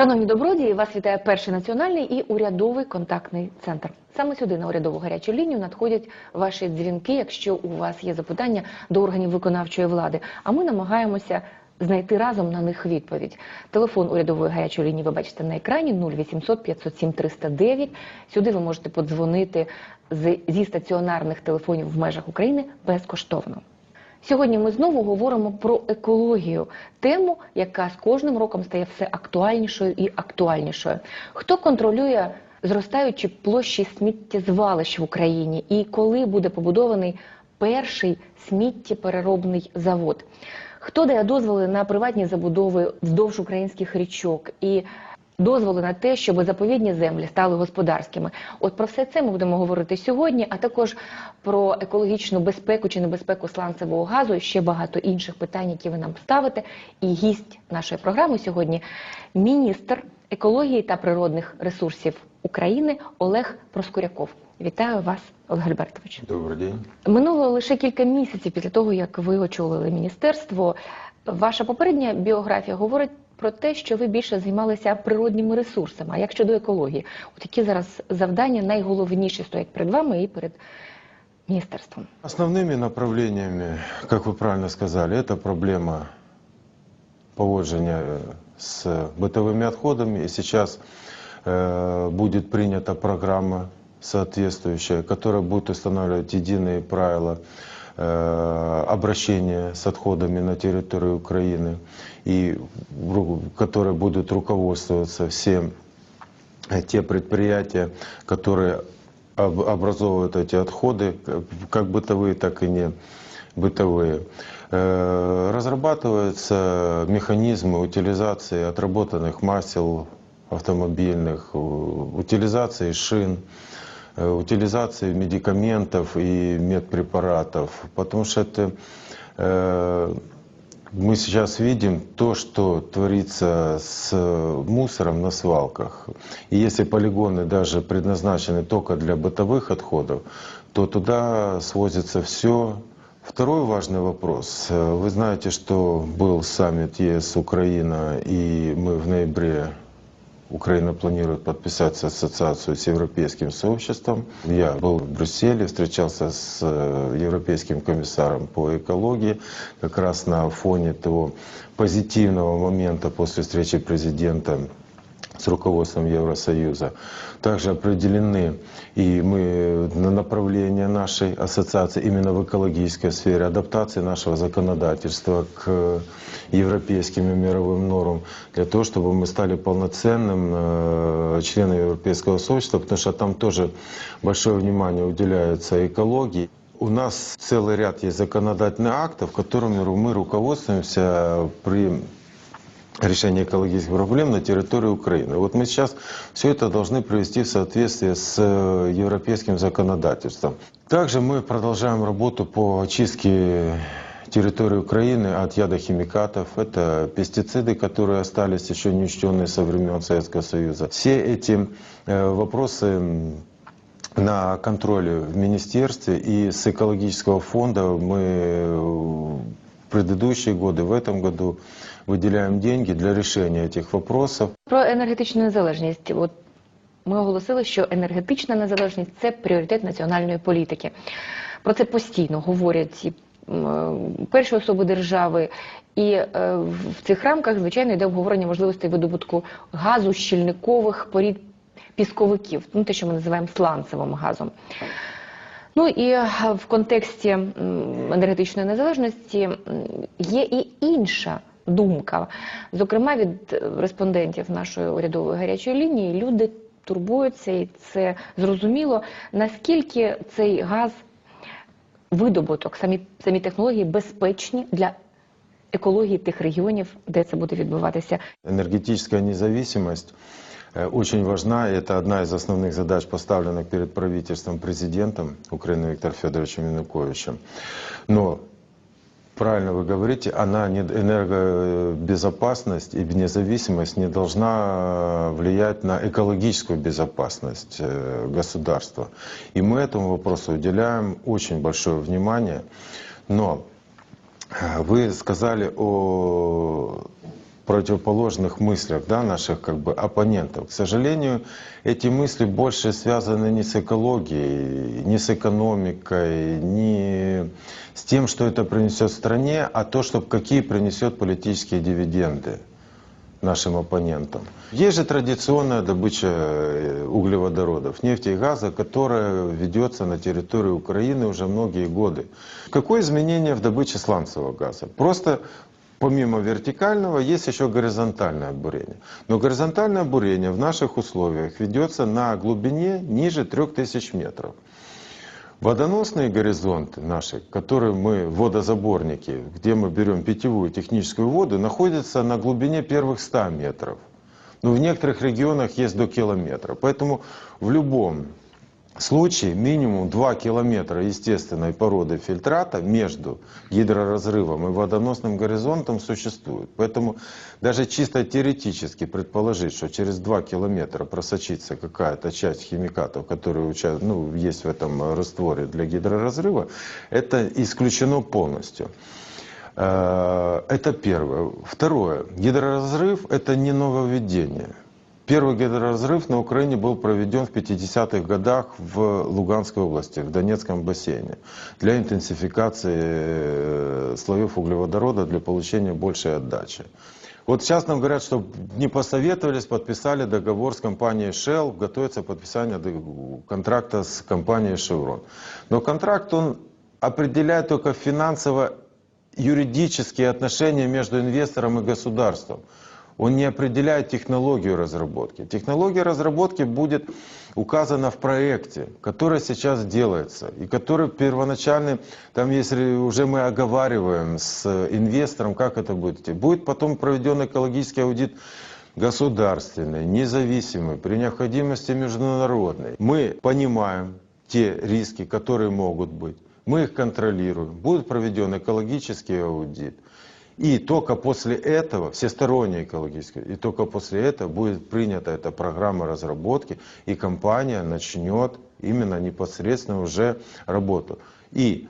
Шановні добродії, вас вітає перший національний і урядовий контактний центр. Саме сюди на урядову гарячу лінію надходять ваші дзвінки, якщо у вас є запитання до органів виконавчої влади. А ми намагаємося знайти разом на них відповідь. Телефон урядової гарячої лінії ви бачите на екрані 0800 507 309. Сюди ви можете подзвонити зі стаціонарних телефонів в межах України безкоштовно. Сьогодні ми знову говоримо про екологію, тему, яка з кожним роком стає все актуальнішою і актуальнішою. Хто контролює зростаючі площі сміттєзвалищ в Україні і коли буде побудований перший сміттєпереробний завод? Хто дає дозволи на приватні забудови вздовж українських річок і дозволи на те, щоб заповідні землі стали господарськими. От про все це ми будемо говорити сьогодні, а також про екологічну безпеку чи небезпеку сланцевого газу і ще багато інших питань, які ви нам ставите. І гість нашої програми сьогодні міністр екології та природних ресурсів України Олег Проскуряков. Вітаю вас, Олег Альбертович. Добрый день. Минуло лише кілька місяців після того, як ви очолили міністерство. Ваша попередня біографія говорить про те, що ви більше займалися природніми ресурсами. А як щодо екології, от які зараз завдання найголовніші стоять перед вами і перед міністерством? Основными направлениями, как вы правильно сказали, это проблема поводжения э, с бытовыми отходами. И сейчас э, будет принята программа соответствующая, которая будет устанавливать единые правила э, обращения с отходами на территории Украины, и ру- которые будут руководствоваться все э, те предприятия, которые об- образовывают эти отходы, как- как бытовые, так и не бытовые. Э, Разрабатываются механизмы утилизации отработанных масел автомобильных, у- утилизации шин, э, утилизации медикаментов и медпрепаратов, потому что это э, мы сейчас видим то, что творится с мусором на свалках. И если полигоны даже предназначены только для бытовых отходов, то туда свозится все. Второй важный вопрос. Э, Вы знаете, что был саммит ЕС-Украина, и мы в ноябре Украина планирует подписать ассоциацию с европейским сообществом. Я был в Брюсселе, встречался с э, европейским комиссаром по экологии, как раз на фоне того позитивного момента после встречи президента с руководством Евросоюза. Также определены и мы на направление нашей ассоциации именно в экологической сфере, адаптации нашего законодательства к европейским и мировым нормам, для того, чтобы мы стали полноценным э, членом Европейского сообщества, потому что там тоже большое внимание уделяется экологии. У нас целый ряд есть законодательных актов, которыми мы руководствуемся при решения экологических проблем на территории Украины. Вот мы сейчас все это должны привести в соответствие с э, европейским законодательством. Также мы продолжаем работу по очистке территории Украины от ядохимикатов. Это пестициды, которые остались еще не учтенные со времен Советского Союза. Все эти э, вопросы на контроле в министерстве и с экологического фонда мы э, предыдущие годы, в этом году выделяем деньги для решения этих вопросов. Про енергетичну незалежність. От ми оголосили, що енергетична незалежність це пріоритет національної політики. Про це постійно говорять і м, перші особи держави. І е, в цих рамках, звичайно, йде обговорення можливостей видобутку газу, щільникових порід пісковиків, ну те, що ми називаємо сланцевим газом. Ну і е, в контексті енергетичної незалежності є і інша думка. Зокрема, від е, респондентів нашої урядової гарячої лінії люди турбуються, і це зрозуміло, наскільки цей газ, видобуток, самі, самі технології безпечні для екології тих регіонів, де це буде відбуватися. Энергетическая независимость э, очень важна. и Это одна из основных задач, поставленных перед правительством президентом Украины Виктором Федоровичем Януковичем. Но правильно вы говорите, она не, энергобезопасность и независимость не должна влиять на экологическую безопасность э, государства. И мы этому вопросу уделяем очень большое внимание. Но э, вы сказали о противоположных мыслях да, наших как бы оппонентов. К сожалению, эти мысли больше связаны не с экологией, не с экономикой, не с тем, что это принесет стране, а то, что какие принесет политические дивиденды нашим оппонентам. Есть же традиционная добыча э, углеводородов, нефти и газа, которая ведется на территории Украины уже многие годы. Какое изменение в добыче сланцевого газа? Просто помимо вертикального есть еще горизонтальное бурение. Но горизонтальное бурение в наших условиях ведется на глубине ниже 3000 метров. Водоносные горизонты наши, которые мы, водозаборники, где мы берем питьевую техническую воду, находятся на глубине первых 100 метров. Но в некоторых регионах есть до километра. Поэтому в любом случае минимум 2 километра естественной породы фильтрата между гидроразрывом и водоносным горизонтом существует. Поэтому даже чисто теоретически предположить, что через 2 километра просочится какая-то часть химикатов, которые ну, есть в этом растворе для гидроразрыва, это исключено полностью. Э, Это первое. Второе. Гидроразрыв – это не нововведение. Первый гидроразрыв на Украине был проведен в 50-х годах в Луганской области, в Донецком бассейне, для интенсификации э, слоев углеводорода для получения большей отдачи. Вот сейчас нам говорят, что не посоветовались, подписали договор с компанией Shell, готовится подписание контракта с компанией Chevron. Но контракт, он определяет только финансово-юридические отношения между инвестором и государством. Он не определяет технологию разработки. Технология разработки будет указана в проекте, который сейчас делается, и который первоначальный, там если уже мы оговариваем с инвестором, как это будет идти. Будет потом проведен экологический аудит государственный, независимый, при необходимости международный. Мы понимаем те риски, которые могут быть. Мы их контролируем. Будет проведен экологический аудит. И только после этого, всесторонний экологический, и только после этого будет принята эта программа разработки, и компания начнет именно непосредственно уже работу. И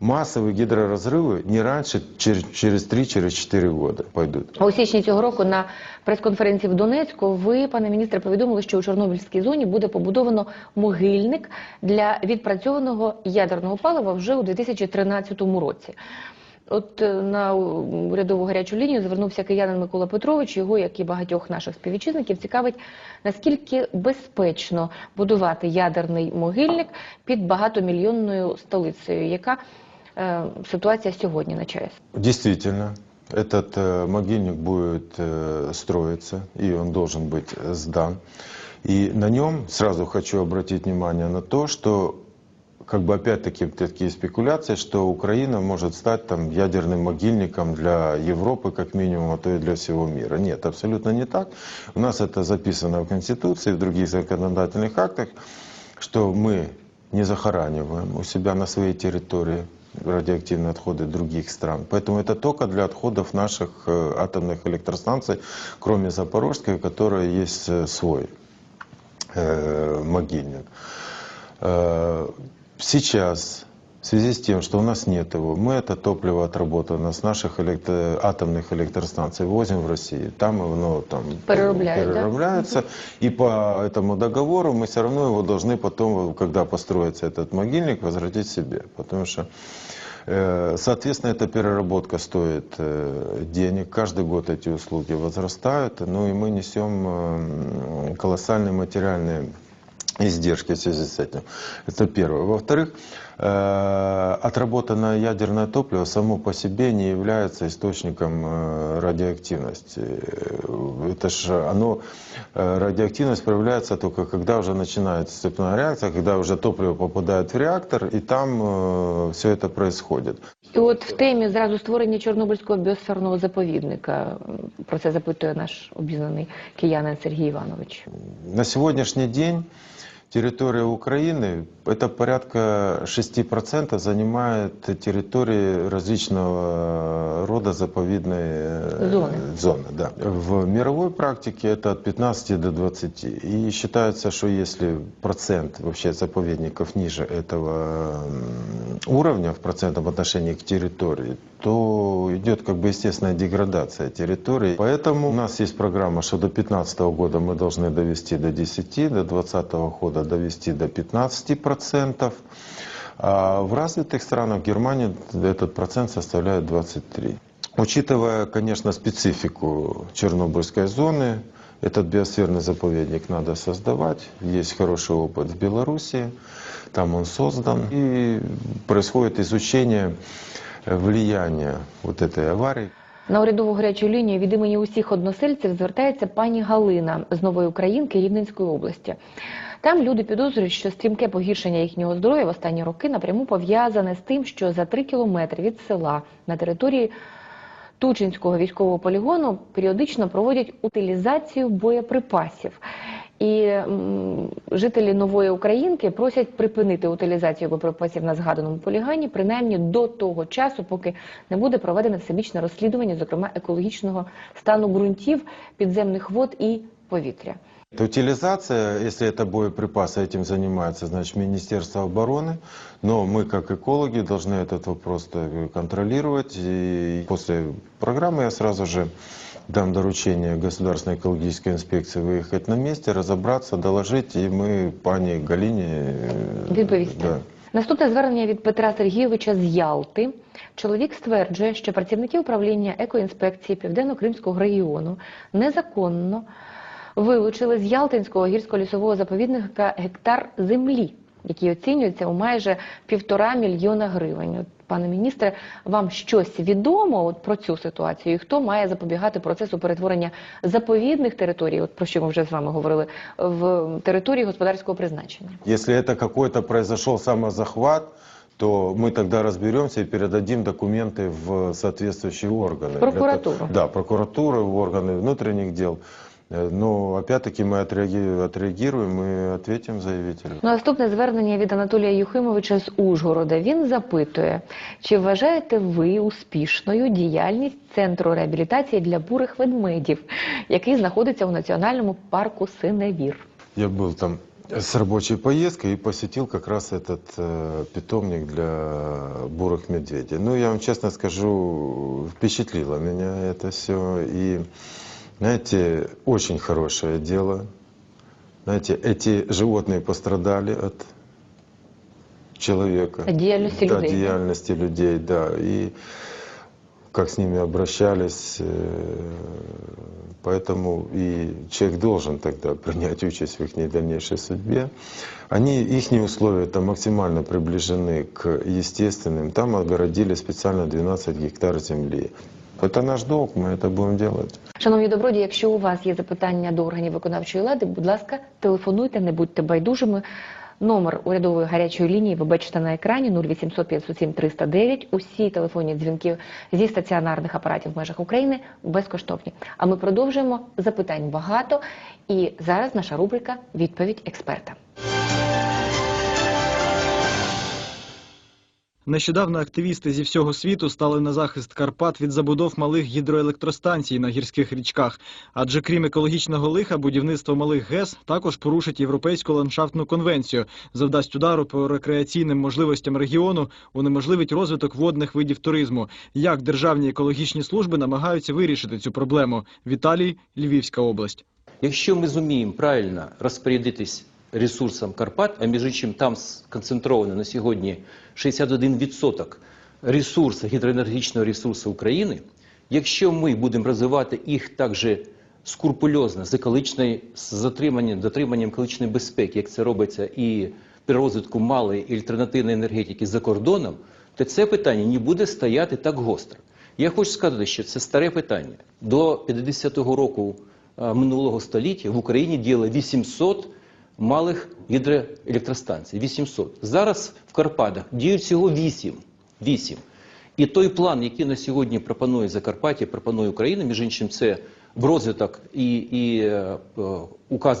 массовые гидроразрывы не раньше, чер- через 3-4 года пойдут. А У січні цього року на прес-конференції в Донецьку ви, пане міністре, повідомили, що у Чорнобильській зоні буде побудовано могильник для відпрацьованого ядерного палива вже у 2013 році. От е, на урядову гарячу лінію звернувся киянин Микола Петрович. Його, як і багатьох наших співвітчизників, цікавить, наскільки безпечно будувати ядерний могильник під багатомільйонною столицею. Яка е, ситуація сьогодні на ЧАЕС? Действительно, этот э, могильник будет э, строиться, и он должен быть э, сдан. И на нем сразу хочу обратить внимание на то, что как бы опять-таки такие спекуляции, что Украина может стать там ядерным могильником для Европы, как минимум, а то и для всего мира. Нет, абсолютно не так. У нас это записано в Конституции, в других законодательных актах, что мы не захораниваем у себя на своей территории радиоактивные отходы других стран. Поэтому это только для отходов наших э, атомных электростанций, кроме Запорожской, у которой есть э, свой э, могильник. Сейчас, в связи с тем, что у нас нет его, мы это топливо отработанное с наших электро- атомных электростанций возим в Россию. Там оно там Переробляют, да? переробляется. И по этому договору мы все равно его должны потом, когда построится этот могильник, возвратить себе. Потому что Э, Соответственно, эта переработка стоит э, денег. Каждый год эти услуги возрастают. Ну и мы несем э, колоссальные материальные издержки в связи с этим. Это первое. Во-вторых, э, отработанное ядерное топливо само по себе не является источником э, радиоактивности. Э, Это же оно, э, радиоактивность проявляется только когда уже начинается цепная реакция, когда уже топливо попадает в реактор, и там все это происходит. І от в темі зразу створення Чорнобильського біосферного заповідника. М, Про це запитує наш обізнаний киянин Сергій Іванович. На сегодняшний день территория Украины, это порядка 6% занимает территории различного рода заповедной э, Зоны. зоны. Да. В мировой практике это от 15 до 20. И считается, что если процент вообще заповедников ниже этого м, уровня в процентном отношении к территории, то идет как бы естественная деградация территории. Поэтому у нас есть программа, что до 2015 года мы должны довести до 10, до 2020 года довести до 15 процентов. А в развитых странах Германии этот процент составляет 23. Учитывая, конечно, специфику Чернобыльской зоны, этот биосферный заповедник надо создавать. Есть хороший опыт в Беларуси, там он создан. И происходит изучение влияния вот этой аварии. На урядову гарячу лінію від імені усіх односельців звертається пані Галина з Нової Українки Рівненської області. Там люди підозрюють, що стрімке погіршення їхнього здоров'я в останні роки напряму пов'язане з тим, що за три кілометри від села на території Тучинського військового полігону періодично проводять утилізацію боєприпасів. І жителі нової Українки просять припинити утилізацію боєприпасів на згаданому полігоні, принаймні до того часу, поки не буде проведене всебічне розслідування, зокрема екологічного стану ґрунтів, підземних вод і повітря. Это Утилизация, если это боеприпасы, этим занимается, значит, Министерство обороны. Но мы, как экологи, должны этот вопрос так, контролировать. И после программы я сразу же дам доручение Государственной экологической инспекции выехать на месте, разобраться, доложить, и мы пане Галине... э, Відповісти. Да. Наступне звернення від Петра Сергійовича з Ялти. Чоловік стверджує, що працівники управління екоінспекції Південно-Кримського регіону незаконно вилучили з Ялтинського гірсько-лісового заповідника гектар землі, який оцінюється у майже півтора мільйона гривень. От, пане міністре, вам щось відомо от про цю ситуацію? І хто має запобігати процесу перетворення заповідних територій, от про що ми вже з вами говорили, в території господарського призначення? Если это какой-то произошел самозахват, то мы тогда разберемся и передадим документы в соответствующие органы. Прокуратуру. Это- да, прокуратуру, в органы внутренних дел. Э, Но опять-таки мы отреаги- отреагируем и ответим заявителю. Ну, Наступне звернення від Анатолія Юхимовича з Ужгорода. Він запитує, чи вважаєте ви успішною діяльність центру реабілітації для бурих ведмедів, який знаходиться у національному парку Синевір? Я был там с рабочей поездкой и посетил как раз этот э, питомник для бурых медведей. Ну, я вам честно скажу, впечатлило меня это все. И, знаете, очень хорошее дело. Знаете, эти животные пострадали от человека. От деятельности да, людей, да? деятельности людей, да. И как с ними обращались, э, поэтому и человек должен тогда принять участь в их дальнейшей судьбе. Они, их условия там максимально приближены к естественным. Там огородили специально 12 гектар земли. Это наш долг, мы это будем делать. Шановні добродії, якщо у вас є запитання до органів виконавчої влади, будь ласка, телефонуйте, не будьте байдужими. Номер урядової гарячої лінії ви бачите на екрані 0800 507 309. Усі телефонні дзвінки зі стаціонарних апаратів в межах України безкоштовні. А ми продовжуємо запитань багато. І зараз наша рубрика Відповідь експерта. Нещодавно активісти зі всього світу стали на захист Карпат від забудов малих гідроелектростанцій на гірських річках. Адже крім екологічного лиха, будівництво малих ГЕС також порушить європейську ландшафтну конвенцію, завдасть удару по рекреаційним можливостям регіону, унеможливить розвиток водних видів туризму. Як державні екологічні служби намагаються вирішити цю проблему? Віталій, Львівська область. Якщо ми зуміємо правильно розпорядитись ресурсом Карпат, а між іншим там сконцентровано на сьогодні 61% ресурсу, гідроенергетичного ресурсу України, якщо ми будемо розвивати їх також скрупульозно, з екологічною, з затриманням, дотриманням екологічної безпеки, як це робиться і при розвитку малої і альтернативної енергетики за кордоном, то це питання не буде стояти так гостро. Я хочу сказати, що це старе питання. До 50-го року минулого століття в Україні діяло 800 малих гідроелектростанцій. 800. Зараз в Карпатах діють всього 8. 8. І той план, який на сьогодні пропонує Закарпаття, пропонує Україна, між іншим, це в розвиток і, і е,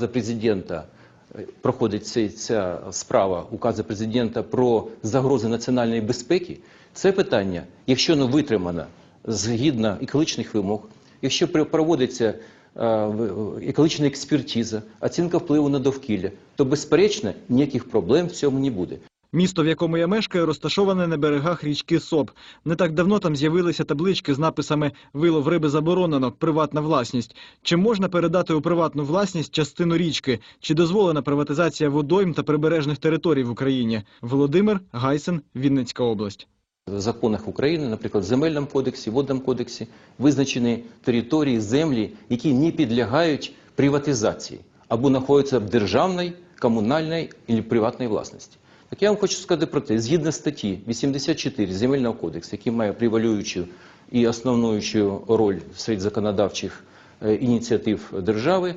президента проходить цей- ця справа указу президента про загрози національної безпеки, це питання, якщо воно витримано згідно екологічних вимог, якщо проводиться екологічна експертиза, оцінка впливу на довкілля, то безперечно ніяких проблем в цьому не буде. Місто, в якому я мешкаю, розташоване на берегах річки Соб. Не так давно там з'явилися таблички з написами «Вилов риби заборонено. Приватна власність». Чи можна передати у приватну власність частину річки? Чи дозволена приватизація водойм та прибережних територій в Україні? Володимир Гайсен, Вінницька область. В законах України, наприклад, в земельному кодексі, водному кодексі, визначені території, землі, які не підлягають приватизації або знаходяться в державній, комунальній або приватній власності. Так я вам хочу сказати про те, згідно статті 84 Земельного кодексу, який має привалюючу і основнуючу роль серед законодавчих е, ініціатив держави,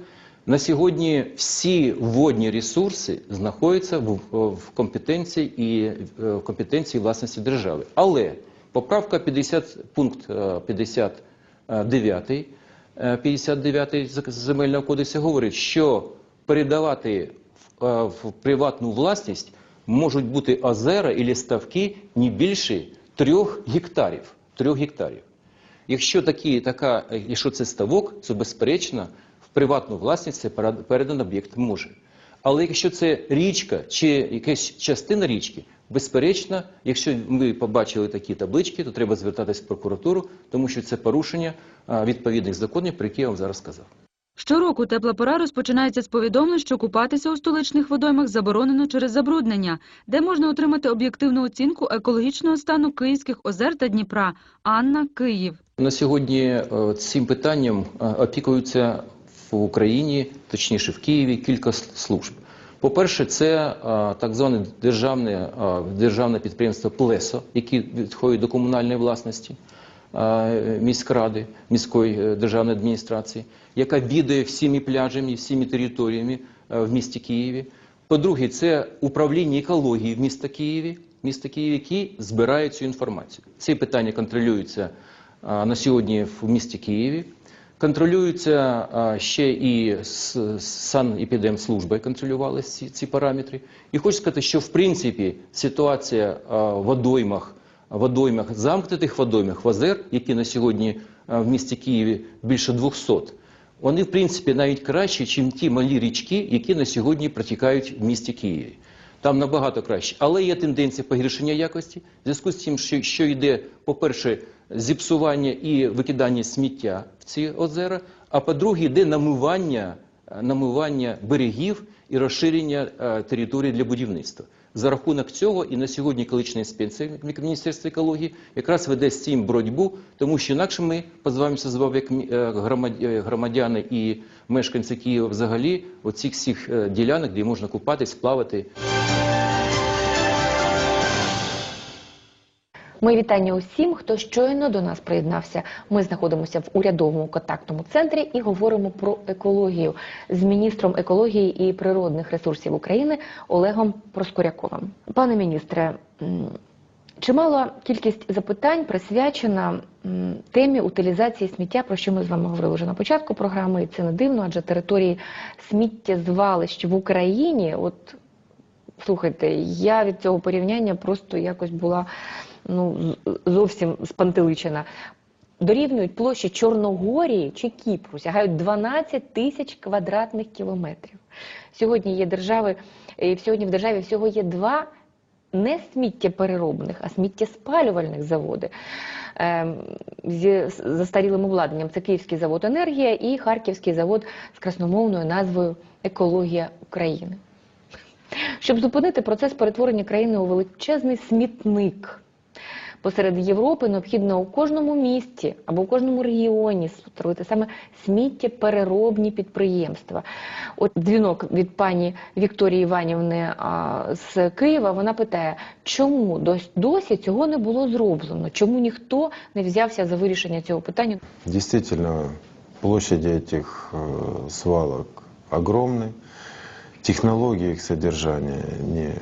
на сьогодні всі водні ресурси знаходяться в, в компетенції і е, в компетенції власності держави. Але поправка 50, пункт е, 59, е, 59 Зак- земельного кодексу говорить, що передавати в, е, в приватну власність можуть бути озера і ставки не більше трьох гектарів. Трьох гектарів. Якщо такі, така, е, якщо це ставок, то безперечно приватну власність це перед- передан об'єкт може. Але якщо це річка чи якась частина річки, безперечно, якщо ми побачили такі таблички, то треба звертатись в прокуратуру, тому що це порушення відповідних законів, про які я вам зараз сказав. Щороку тепла пора розпочинається з повідомлень, що купатися у столичних водоймах заборонено через забруднення, де можна отримати об'єктивну оцінку екологічного стану київських озер та Дніпра. Анна, Київ. На сьогодні е, цим питанням е, опікуються в Україні, точніше в Києві, кілька служб. По-перше, це е, так зване державне, е, державне підприємство Плесо, яке відходить до комунальної власності е, міськради, міської державної адміністрації, яка відає всіми пляжами, всіми територіями в місті Києві. По-друге, це управління екології в міста Києві, міста Києві, які збирають цю інформацію. Ці питання контролюються на сьогодні в місті Києві. Контролюються ще і санепідемслужбою контролювали ці, ці параметри. І хочу сказати, що в принципі ситуація в водоймах, водоймах, замкнутих водоймах, озер, які на сьогодні в місті Києві більше 200, вони, в принципі, навіть кращі, ніж ті малі річки, які на сьогодні протікають в місті Києві. Там набагато краще. Але є тенденція погіршення якості. В зв'язку з тим, що, що йде, по-перше, зіпсування і викидання сміття в ці озера, а по-друге, йде намивання, е, намивання берегів і розширення е, території для будівництва. За рахунок цього і на сьогодні екологічна інспекція Міністерства екології якраз веде з цим боротьбу, тому що інакше ми позбавимося з вами як е, громад- громадяни і мешканці Києва взагалі оцих всіх ділянок, де можна купатись, плавати. Мої вітання усім, хто щойно до нас приєднався. Ми знаходимося в урядовому контактному центрі і говоримо про екологію з міністром екології і природних ресурсів України Олегом Проскуряковим. Пане міністре, чимала кількість запитань присвячена темі утилізації сміття, про що ми з вами говорили вже на початку програми, і це не дивно, адже території сміттєзвалищ в Україні, от Слухайте, я від цього порівняння просто якось була ну, зовсім спантеличена. Дорівнюють площі Чорногорії чи Кіпру, сягають 12 тисяч квадратних кілометрів. Сьогодні є держави, і сьогодні в державі всього є два не сміттєпереробних, а сміттєспалювальних заводи ем, зі застарілим обладнанням. Це Київський завод Енергія і Харківський завод з красномовною назвою Екологія України Щоб зупинити процес перетворення країни у величезний смітник посеред Європи, необхідно у кожному місті або у кожному регіоні створити саме сміттєпереробні підприємства. От дзвінок від пані Вікторії Іванівни а, з Києва. Вона питає, чому дос- досі цього не було зроблено? Чому ніхто не взявся за вирішення цього питання? Действительно, площади этих э, свалок огромны, Технологии их содержания не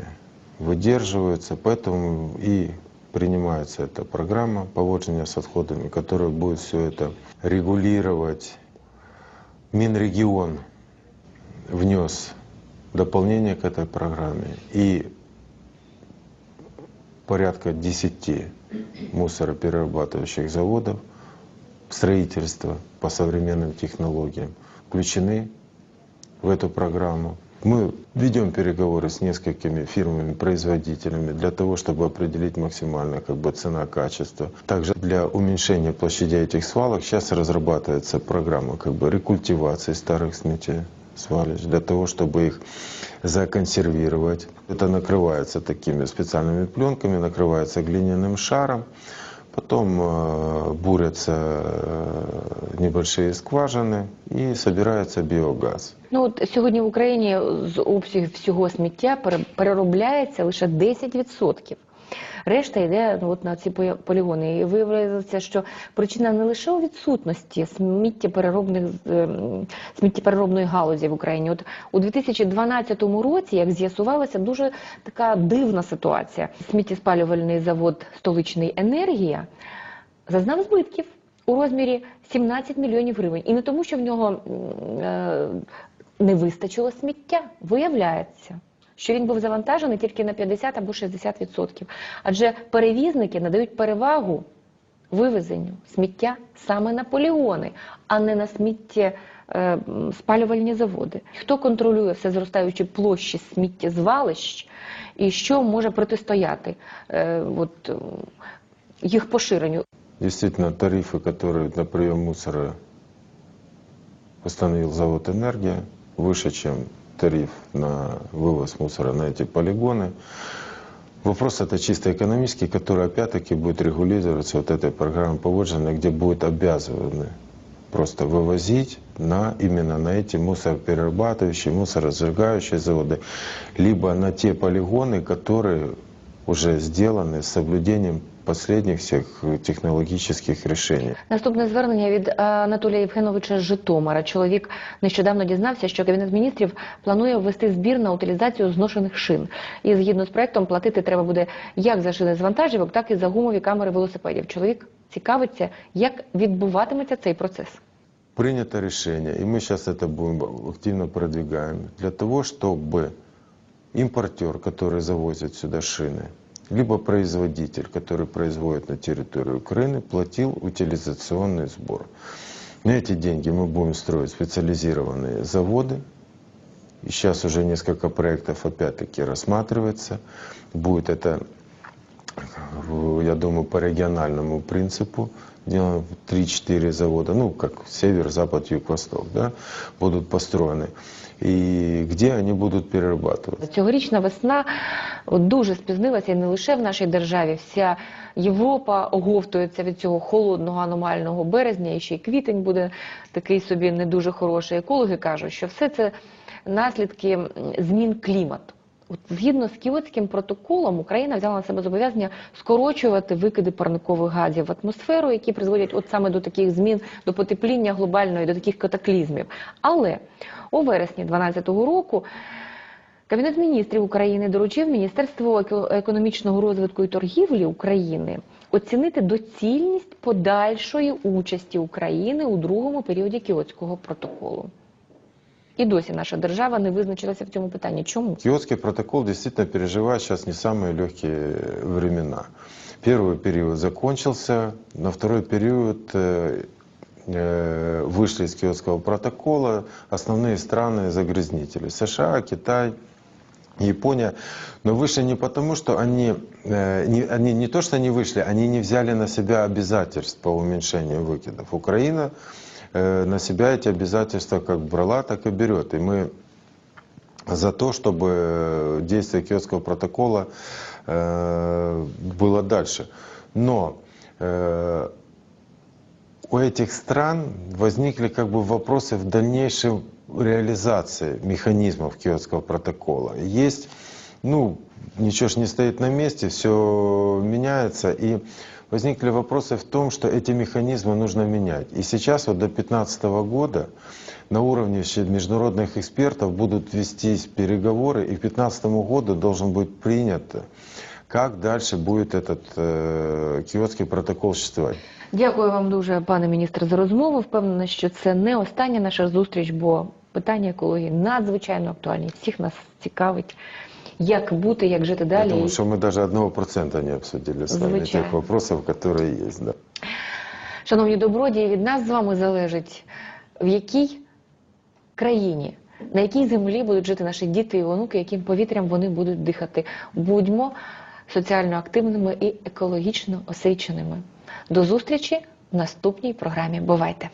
выдерживаются, поэтому и принимается эта программа поводжения с отходами, которая будет все это регулировать. Минрегион внес дополнение к этой программе и порядка 10 мусороперерабатывающих заводов, строительство по современным технологиям включены в эту программу. Мы ведем переговоры с несколькими фирмами-производителями для того, чтобы определить максимально как бы, цена-качество. Также для уменьшения площадей этих свалок сейчас разрабатывается программа как бы, рекультивации старых сметей свалищ, для того, чтобы их законсервировать. Это накрывается такими специальными пленками, накрывается глиняным шаром, потом э, бурятся э, небольшие скважины и собирается биогаз. Ну от сьогодні в Україні з обсягів всього сміття пере- переробляється лише 10%. Решта йде ну, от на ці полігони. І виявилося, що причина не лише у відсутності сміттєпереробних ем, сміттєпереробної галузі в Україні. От у 2012 році, як з'ясувалося, дуже така дивна ситуація. Сміттєспалювальний завод Столичний енергія зазнав збитків у розмірі 17 мільйонів гривень. І не тому, що в нього е, не вистачило сміття, виявляється Що він був завантажений тільки на 50 або 60%. Адже перевізники надають перевагу вивезенню сміття саме на полігони, а не на сміття е, м, спалювальні заводи. Хто контролює все зростаючі площі сміттєзвалищ і що може протистояти е, от, е, їх поширенню? Действительно, тарифы, которые на прием мусора установил завод «Энергия», выше, чем тариф на вывоз мусора на эти полигоны. Вопрос это чисто экономический, который опять-таки будет регулироваться вот этой программой поводжения, где будет обязаны просто вывозить на, именно на эти мусороперерабатывающие, мусоросжигающие заводы, либо на те полигоны, которые уже сделаны с соблюдением последних всех технологических решений. Наступне звернення від е, Анатолія Євгеновича з Житомира. Чоловік нещодавно дізнався, що Кабінет міністрів планує ввести збір на утилізацію зношених шин. І згідно з проектом платити треба буде як за шини з вантажівок, так і за гумові камери велосипедів. Чоловік цікавиться, як відбуватиметься цей процес. Принято решение, и мы сейчас это будем активно продвигаем, для того, чтобы импортер, который завозит сюда шины, Либо производитель, который производит на территории Украины, платил утилизационный сбор. На эти деньги мы будем строить специализированные заводы. И сейчас уже несколько проектов опять-таки рассматривается. Будет это, я думаю, по региональному принципу. Делаем 3-4 завода, ну, как север, запад, юг, восток, да, будут построены. И где они будут перерабатываться? Цьогорічна весна дуже спізнилася і не лише в нашій державі. Вся Європа оговтується від цього холодного аномального березня, і ще й квітень буде такий собі не дуже хороший. Екологи кажуть, що все це наслідки змін клімату. От згідно з Кіотським протоколом Україна взяла на себе зобов'язання скорочувати викиди парникових газів в атмосферу, які призводять от саме до таких змін, до потепління глобальної, до таких катаклізмів. Але у вересні 2012 року Кабінет міністрів України доручив Міністерству еко- економічного розвитку і торгівлі України оцінити доцільність подальшої участі України у другому періоді Кіотського протоколу. І досі наша держава не визначилася в цьому питанні. Чому? Киотский протокол действительно переживает сейчас не самые легкие времена. Первый период закончился, на второй период э, э, вышли из Киотского протокола основные страны-загрязнители. США, Китай, Япония. Но вышли не потому, что они, э, не, они не то, что они вышли, они не взяли на себя обязательств по уменьшению выкидов. Украина э, на себя эти обязательства как брала, так и берет. И мы за то, чтобы действие Киотского протокола э, было дальше. Но э, у этих стран возникли как бы вопросы в дальнейшей реализации механизмов Киотского протокола. Есть, ну, ничего ж не стоит на месте, все меняется, и возникли вопросы в том, что эти механизмы нужно менять. И сейчас вот до 2015 года на уровне международных экспертов будут вестись переговоры, и к 2015 году должен быть принято, как дальше будет этот э, Киотский протокол существовать. Дякую вам дуже, пане міністр, за розмову. Впевнена, що це не остання наша зустріч, бо питання екології надзвичайно актуальні. Всіх нас цікавить, як бути, як жити Я далі. думаю, что мы даже одного процента не обсудили с вами Звучало. тех вопросов, которые есть. Да. Шановні добродії, від нас з вами залежить, в якій країні, на якій землі будуть жити наші діти і онуки, яким повітрям вони будуть дихати. Будьмо соціально активними і екологічно освіченими. До зустрічі в наступній програмі. Бувайте!